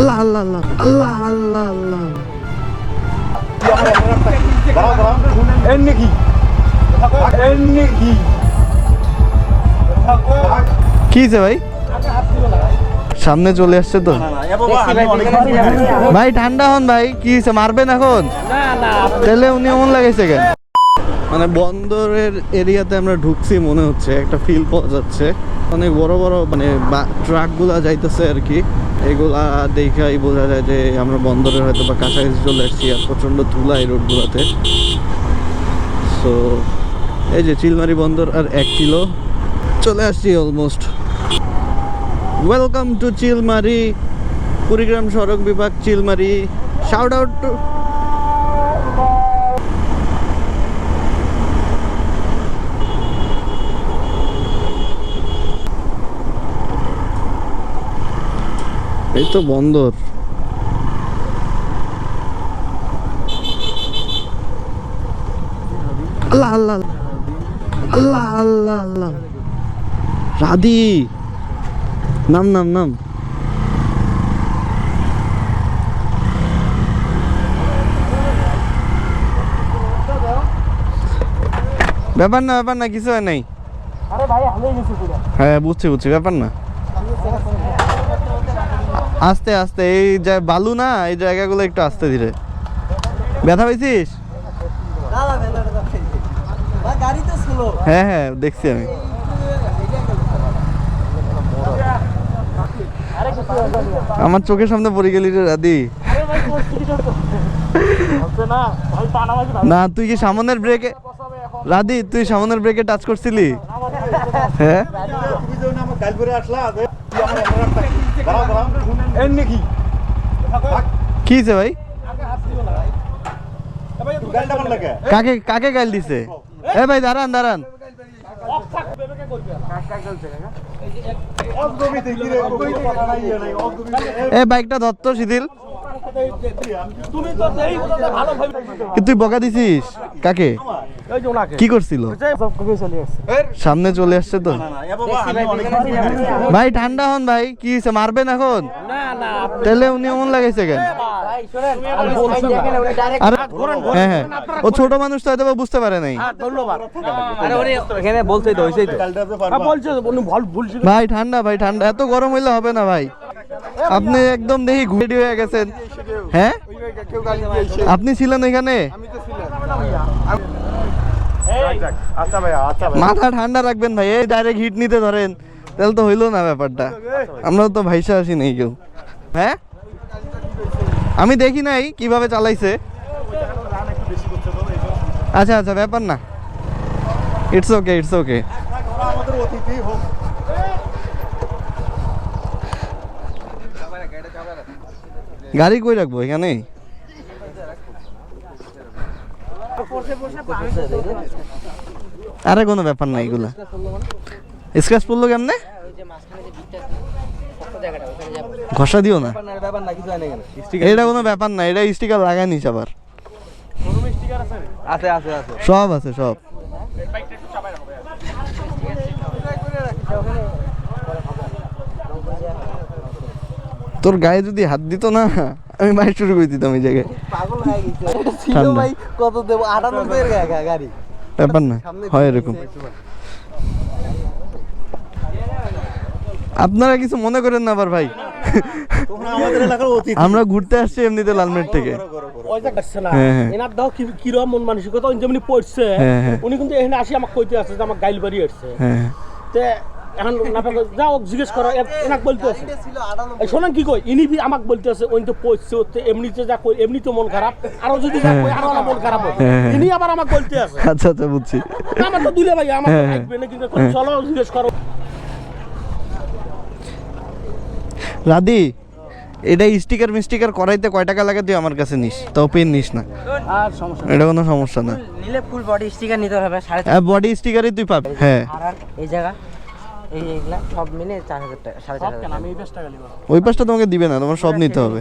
আল্লাহ আল্লাহ আল্লাহ আল্লাহ আল্লাহ আল্লাহ। এমনি কি এমনি কি কি হয়েছে ভাই? সামনে চলে আসছে তো। ভাই ঠান্ডা হন ভাই কি হয়েছে মারবেন এখন? তাহলে উনি এমন লাগাইছে কেন? মানে বন্দরের এরিয়াতে আমরা ঢুকছি মনে হচ্ছে, একটা ফিল পাওয়া যাচ্ছে। অনেক বড় বড় মানে ট্রাকগুলা যাইতেছে আর কি এগুলা দেখাই বোঝা যায় যে আমরা বন্দরের হয়তো বা কাছাকাছি চলে আসছি আর প্রচণ্ড ধুলা এই রোডগুলোতে। সো এই যে চিলমারি বন্দর আর এক কিলো। চলে আসছি almost welcome to Chilmari, Kurigram সড়ক বিভাগ চিলমারি। শাউট আউট টু এই তো বন্দর আল্লাহ আল্লাহ আল্লাহ আল্লাহ আল্লাহ। রাধি নাম নাম নাম। ব্যাপার না ব্যাপার না কিছু হয় নাই। আরে ভাই হ্যাঁ বুঝছি বুঝছি ব্যাপার না। আস্তে আস্তে, এই যে বালু না, এই জায়গাগুলো একটু আস্তে ধীরে। ব্যথা পাইছিস? হ্যাঁ হ্যাঁ দেখছি আমি। আমার চোখের সামনে পড়ে গেলি রে হচ্ছে না, তুই কি সামনের ব্রেকে রাদি তুই সামনের ব্রেকে টাচ করছিলি? হ্যাঁ? কি হয়েছে ভাই? কাকে কাকে গাইল দিছে? এ ভাই দাঁড়ান দাঁড়ান। এ বাইকটা ধরতো শিথিল। তুই বকা দিছিস? কাকে? কি করছিল? সব কবে চলে আসছে। সামনে চলে আসছে তো? ভাই ঠান্ডা হন ভাই কি হয়েছে মারবেন এখন? না না তাহলে উনি এমন লাগাইছে কেন? ভাই শুনেন আমি বলছি না। আরে হ্যাঁ হ্যাঁ ও ছোট মানুষ তো হয়তো বুঝতে পারে নাই। ধন্যবাদ আরে ওরে এখানে বলতেই তো হইছেই তো। বলছে উনি ভুল ভুলছিল ভাই ঠান্ডা ভাই ঠান্ডা। এত গরম হইলে হবে না ভাই। আপনি একদম দেখি ঘুরে হয়ে গেছেন। হ্যাঁ? আপনি ছিলেন এখানে মাথা ঠান্ডা রাখবেন ভাই এই ডাইরেক্ট হিট নিতে ধরেন। তাহলে তো হইল না ব্যাপারটা। আমরা তো ভাইসা আসি নেই কেউ। হ্যাঁ? আমি দেখি নাই কীভাবে চালাইছে। আচ্ছা আচ্ছা ব্যাপার না। ইটস ওকে ইটস ওকে গাড়ি কই রাখব এখানে আরে কোনো ব্যাপার নাই এগুলা। স্ক্র্যাচ পড়ল কেমনে? ঘষা দিও না। ব্যাপার না কিছু হয় না এখানে। এটা কোনো ব্যাপার না এটা স্টিকার লাগাই নিস আবার। আছে? আছে আছে সব আছে সব। তোর গায়ে যদি হাত দিত না আমি বাইক শুরু করে দিতাম এই জায়গায়। পাগল হয়ে গেছে। ছিল ভাই কত দেব? 98 এর গা- গা- গাড়ি। ব্যাপার না হয় এরকম। আপনারা কিছু মনে করেন না আবার ভাই। আমরা ঘুরতে আসছি এমনিতে লালমেট থেকে। হ্যাঁ, হ্যাঁ। এনার দাও কি কিরম মন মানসিকতা উনি যেমনি পড়ছে। হ্যাঁ। উনি কিন্তু এখানে আসি আমাকে কইতে আছে যে আমার গাইল বাড়ি আসছে হ্যাঁ। তে এখন না যাও জিজ্ঞেস করো এনাক বলতে আছে। এই শোনেন কি কই ইনি আমাকে বলতে আছে ওই তো পড়ছে ওতে এমনিতে যা কই এমনি তো মন খারাপ আরও যদি যা কই আরও মন খারাপ হবে। হ্যাঁ, হ্যাঁ। ইনি আবার আমাকে বলতে আছে। আচ্ছা আচ্ছা বুঝছি। আমার তো দিলে ভাই আমার তো হ্যাঁ। লাগবে না কিন্তু চলো জিজ্ঞেস করো। রাদি এটা স্টিকার মিস্টিকার করাইতে কয় টাকা লাগে তুই আমার কাছে নিস? তাও পেন নিস না। আর সমস্যা এটা কোনো সমস্যা না। নিলে ফুল বডি স্টিকার নিতে হবে বডি স্টিকারই তুই পাবি। হ্যাঁ। আর এই জায়গা। এই এইগুলা সব মিলে চার হাজার টাকা সাড়ে চার হাজার আমি টাকা ওই পাশটা তোমাকে দিবে না তোমার সব নিতে হবে।